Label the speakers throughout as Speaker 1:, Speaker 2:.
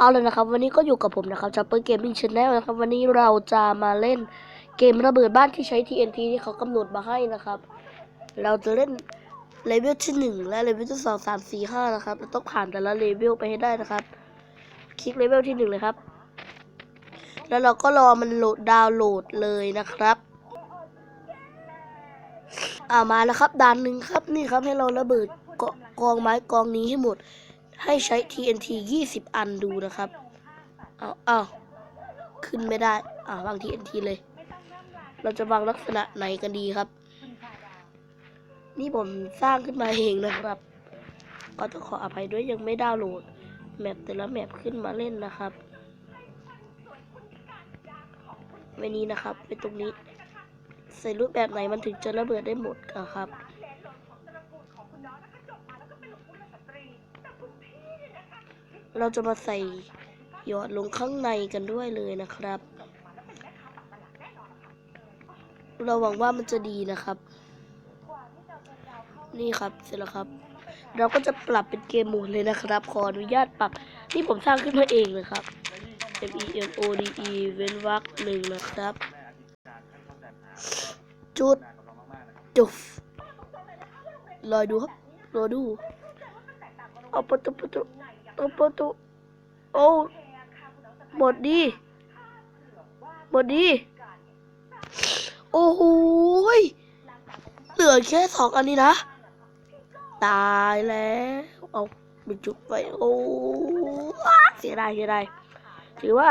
Speaker 1: เอาเลยนะครับ วันนี้ก็อยู่กับผมนะครับจัปเปอร์เกมมิ่งชแนลนะครับ วันนี้เราจะมาเล่นเกมระเบิดบ้านที่ใช้ TNT ที่เขากำหนดมาให้นะครับ เราจะเล่นเลเวลที่หนึ่งและเลเวลที่สองสามสี่ห้านะครับเราต้องผ่านแต่ละเลเวลไปให้ได้นะครับ คลิกเลเวลที่หนึ่งเลยครับ แล้วเราก็รอมันโหลดดาวน์โหลดเลยนะครับอ่ามาแล้วครับด่านหนึ่งครับนี่ครับให้เราระเบิดกองไม้กองนี้ให้หมด ให้ใช้ TNT 20 อันดูนะครับ เอาเอาขึ้นไม่ได้ อ่าวาง TNT เลย เราจะวางลักษณะไหนกันดีครับ นี่ผมสร้างขึ้นมาเองนะครับ ก็ต้องขออภัยด้วยยังไม่ดาวน์โหลด แมปแต่ละแมปขึ้นมาเล่นนะครับไว้นี้นะครับเป็นตรงนี้ ใส่รูปแบบไหนมันถึงจะระเบิดได้หมดครับ เราจะมาใส่หยอดลงข้างในกันด้วยเลยนะครับ เราหวังว่ามันจะดีนะครับ นี่ครับเสร็จแล้วครับ เราก็จะปรับเป็นเกมโหมดเลยนะครับ ขออนุญาตปรับที่ผมสร้างขึ้นมาเองเลยครับ M E N O D E เว้นวรรคหนึ่งนะครับ จุดจุดรอดูครับรอดูเอาประตูประตู อาประตูโอ้หมดดีหมดดีโอ้โหเหลือแค่สองอันนี้นะ ตายแล้ว เอาไปจุดไปโอ้เสียดายเสียดายถือว่า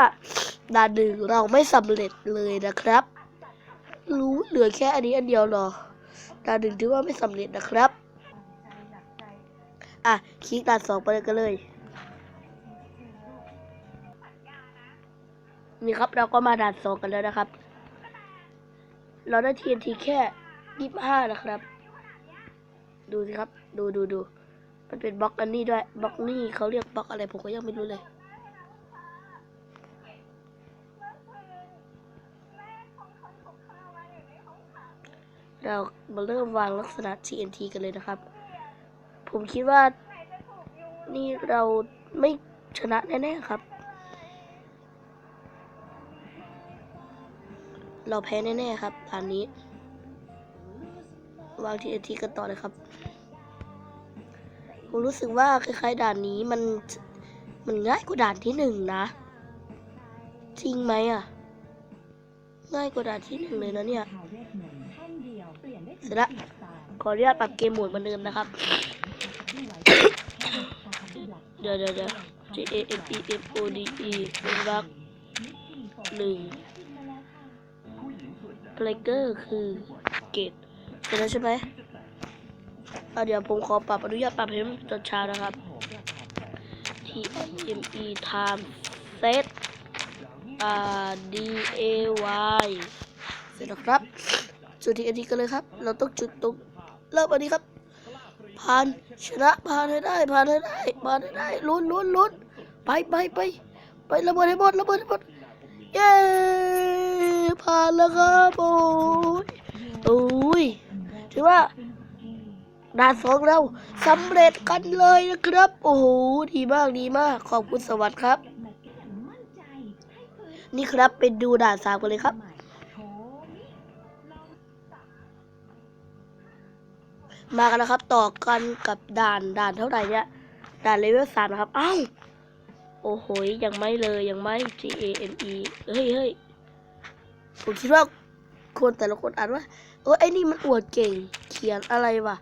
Speaker 1: ด่านหนึ่งเราไม่สำเร็จเลยนะครับ รู้เหลือแค่อันนี้อันเดียวเหรอด่านหนึ่งถือว่าไม่สำเร็จนะครับ อะคลิกด่านสองไปเลยกันเลย นี่ครับเราก็มาด่านสองกันแล้วนะครับ เราได้ TNT แค่ยี่ห้านะครับ ดูสิครับ ดูดูดูมันเป็นบล็อกอันนี้ด้วยบล็อกนี่เขาเรียกบล็อกอะไรผมก็ยังไม่รู้เลย เรามาเริ่มวางลักษณะ TNT กันเลยนะครับ ผมคิดว่านี่เราไม่ชนะแน่ๆครับ เราแพ้แน่ๆครับด่านนี้ วาง TNT กันต่อเลยครับ ผมรู้สึกว่าคล้ายๆด่านนี้มันมันง่ายกว่าด่านที่หนึ่งนะ จริงไหมอะ ง่ายกว่าด่านที่หนึ่งเลยนะเนี่ยเสร็จละขออนุญาตปรับเกมโหมดเหมือนเดิมนะครับ เดี๋ยวเดี๋ยวเดี๋ยว J A M E M O D E เป็นวรรคหนึ่ง เลเกอร์คือเกตเสร็จแล้วใช่ไหมเเดี๋ยวผมขอปรับอนุญาตปรับให้มันตอนเช้านะครับ T M E time set อ่า D A Y เสร็จแล้วครับจุดที่อันนี้กันเลยครับ เราต้องจุดตรงเริ่มอันนี้ครับผ่านชนะผ่านให้ได้ผ่านให้ได้ผ่านให้ได้ลุ้นลุ้นลุ้นไปไปไปไประเบิดให้หมดระเบิดให้หมดเย้ ผ่านแล้วครับโอ้ยโอ้ยถือว่าด่านสองเราสำเร็จกันเลยนะครับ โอ้โหดีมากดีมากขอบคุณสวัสดีครับ นี่ครับเป็นดูด่านสามกันเลยครับมากันนะครับ ต่อกันกับด่านด่านเท่าไหร่เนี่ยด่านเลเวลสามนะครับ อ้าว โอ้โหยยังไม่เลยยังไม่ G A M E เฮ้ยเฮ้ย ผมคิดว่าคนแต่ละคนอ่านว่าเออไอ้นี่มันอวดเก่ง เขียนอะไรวะ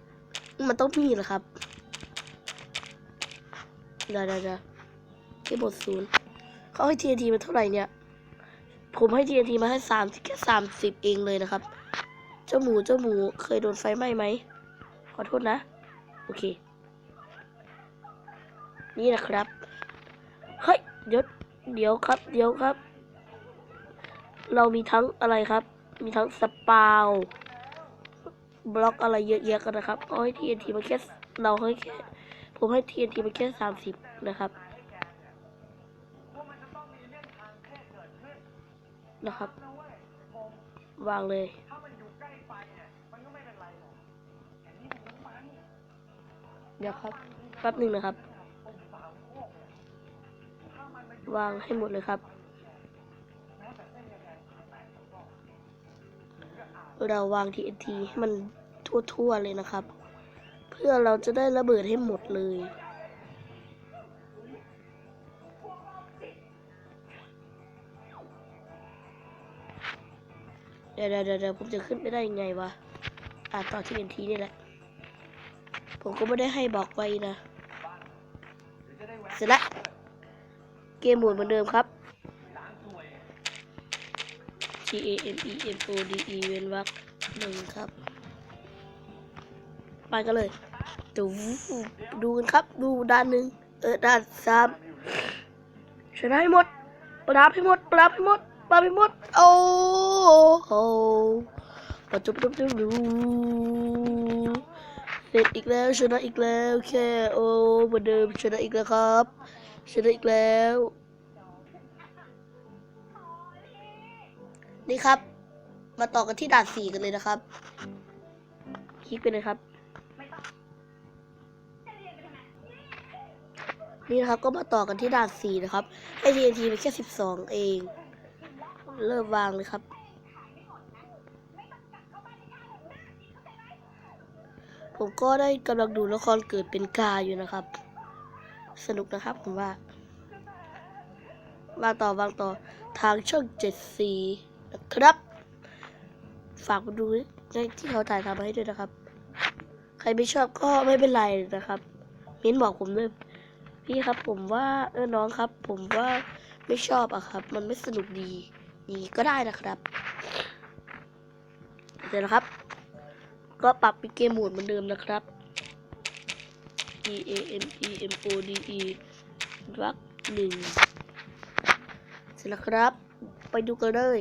Speaker 1: มันต้องมีเหรอครับเดี๋ยวเดี๋ยวเดี๋ยวที่บทศูนย์เขาให้ TNT มาเท่าไหร่เนี่ย ผมให้ TNT มาให้สามแค่สามสิบเองเลยนะครับ เจ้าหมูเจ้าหมูเคยโดนไฟไหม้ไหมขอโทษนะ โอเค นี่นะครับเฮ้ยเดี๋ยวเดี๋ยวครับ เดี๋ยวครับ เรามีทั้งอะไรครับ มีทั้งสปาวบล็อกอะไรเยอะแยะกันนะครับเอาให้ TNT มาแค่เราให้แค่ผมให้ TNT มาแค่สามสิบนะครับนะครับ วางเลยเดี๋ยวครับแป๊บหนึ่งนะครับ วางให้หมดเลยครับ เราวาง TNT ให้มันทั่วๆเลยนะครับ เพื่อเราจะได้ระเบิดให้หมดเลย เดี๋ยวเดี๋ยวเดะผมจะขึ้นไปได้ยังไงวะอ่าต่อ TNT นี่แหละ ผมก็ไม่ได้ให้บอกไว้นะ เสร็จแล้วเกมหมุนเหมือนเดิมครับ G A M E M O D E เว้นวรรคหนึ่งครับ ไปกันเลยดูดูกันครับ ดูด้านหนึ่งเออด้านสามชนะให้หมด ปราบให้หมด ปราบให้หมด ปราบให้หมด โอ้โหปะจุบจุบจุบดูเสร็จอีกแล้วชนะอีกแล้วแค่โอ้เหมือนเดิมชนะอีกแล้วครับชนะอีกแล้ว นี่ครับ มาต่อกันที่ด่านสี่กันเลยนะครับ คลิกไปเลยครับ นี่นะครับก็มาต่อกันที่ด่านสี่นะครับ ให้ TNT ไปแค่สิบสองเอง เริ่มวางเลยครับ ผมก็ได้กำลังดูละครเกิดเป็นกาอยู่นะครับ สนุกนะครับผมว่าวางต่อวางต่อทางช่องเจ็ดสี นะครับ ฝากมาดูในที่เขาถ่ายทำมาให้ด้วยนะครับ ใครไม่ชอบก็ไม่เป็นไรนะครับมิ้นบอกผมด้วยพี่ครับผมว่าเออน้องครับ ผมว่าไม่ชอบอะครับ มันไม่สนุกดีนี่ก็ได้นะครับเดี๋ยวนะครับ ก็ปรับเป็นเกมโหมดเหมือนเดิมนะครับ E A M E M O D E รักหนึ่งเสร็จแล้วครับ ไปดูกันเลย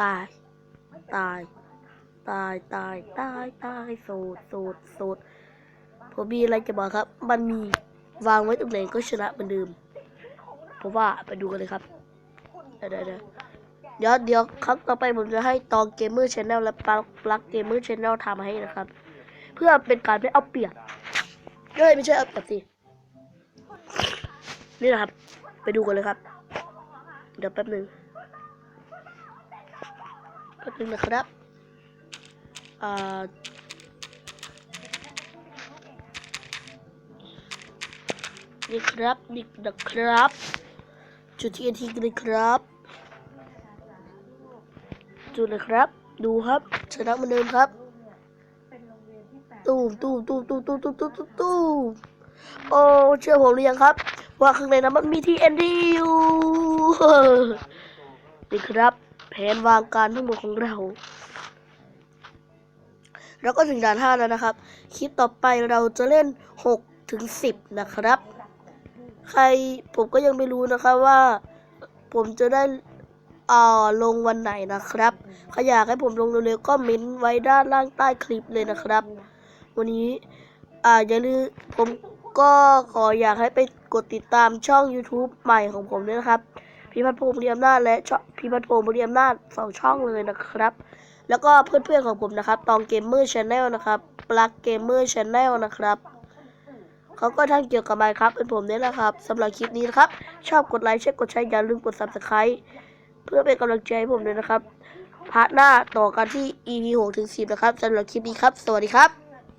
Speaker 1: ตาย ตาย ตาย ตาย ตาย ตายโสดโสดโสดผมมีอะไรจะบอกครับ มันมีวางไว้ตรงไหนก็ชนะเหมือนเดิมเพราะว่าไปดูกันเลยครับ เดี๋ยวเดี๋ยวเดี๋ยวเดี๋ยวครั้งต่อไปผมจะให้ตองเกมเมอร์ชแนลและปลักปลักเกมเมอร์ชแนลทำให้นะครับ เพื่อเป็นการไม่เอาเปรียบเอ้ยไม่ใช่เอาเปรียบสิ นี่นะครับ ไปดูกันเลยครับ เดี๋ยวแป๊บหนึ่ง แป๊บนึงนะครับอ่านี่ครับนี่นะครับ จุดที่อันทีกันเลยครับ จุดเลยครับ ดูครับชนะเหมือนเดิมครับตูมตูมตูมตูมตูมตูมตูมตูมตูมโอ้เชื่อผมหรือยังครับ ว่าข้างในนั้นมันมีที่เอ็นดีอยู่นี่ครับ แผนวางการทั้งหมดของเราแล้วก็ถึงด่านห้าแล้วนะครับ คลิปต่อไปเราจะเล่น6ถึง10นะครับ ใครผมก็ยังไม่รู้นะครับว่า ผมจะได้อ่าลงวันไหนนะครับใครอยากให้ผมลงเร็วๆก็เม้นไว้ด้านล่างใต้คลิปเลยนะครับ วันนี้อ่าอย่าลืมผมก็ขออยากให้ไปกดติดตามช่อง YouTube ใหม่ของผมด้วยนะครับ พิพัฒน์พงศ์เรียมนาจและช่พิพัฒน์พงศ์เรียมนาจสองช่องเลยนะครับ แล้วก็เพื่อนๆของผมนะครับ ตองเกมเมอร์ชาแนลนะครับปลักเกมเมอร์ชาแนลนะครับเขาก็ทำเกี่ยวกับไมค์ครับเป็นผมเนี่ยแหละครับสำหรับคลิปนี้นะครับ ชอบกดไลค์ใช่กดแชร์อย่าลืมกด subscribe เพื่อเป็นกำลังใจให้ผมด้วยนะครับพาร์ทหน้าต่อกันที่ EP 6ถึง10 นะครับสำหรับคลิปนี้ครับ สวัสดีครับ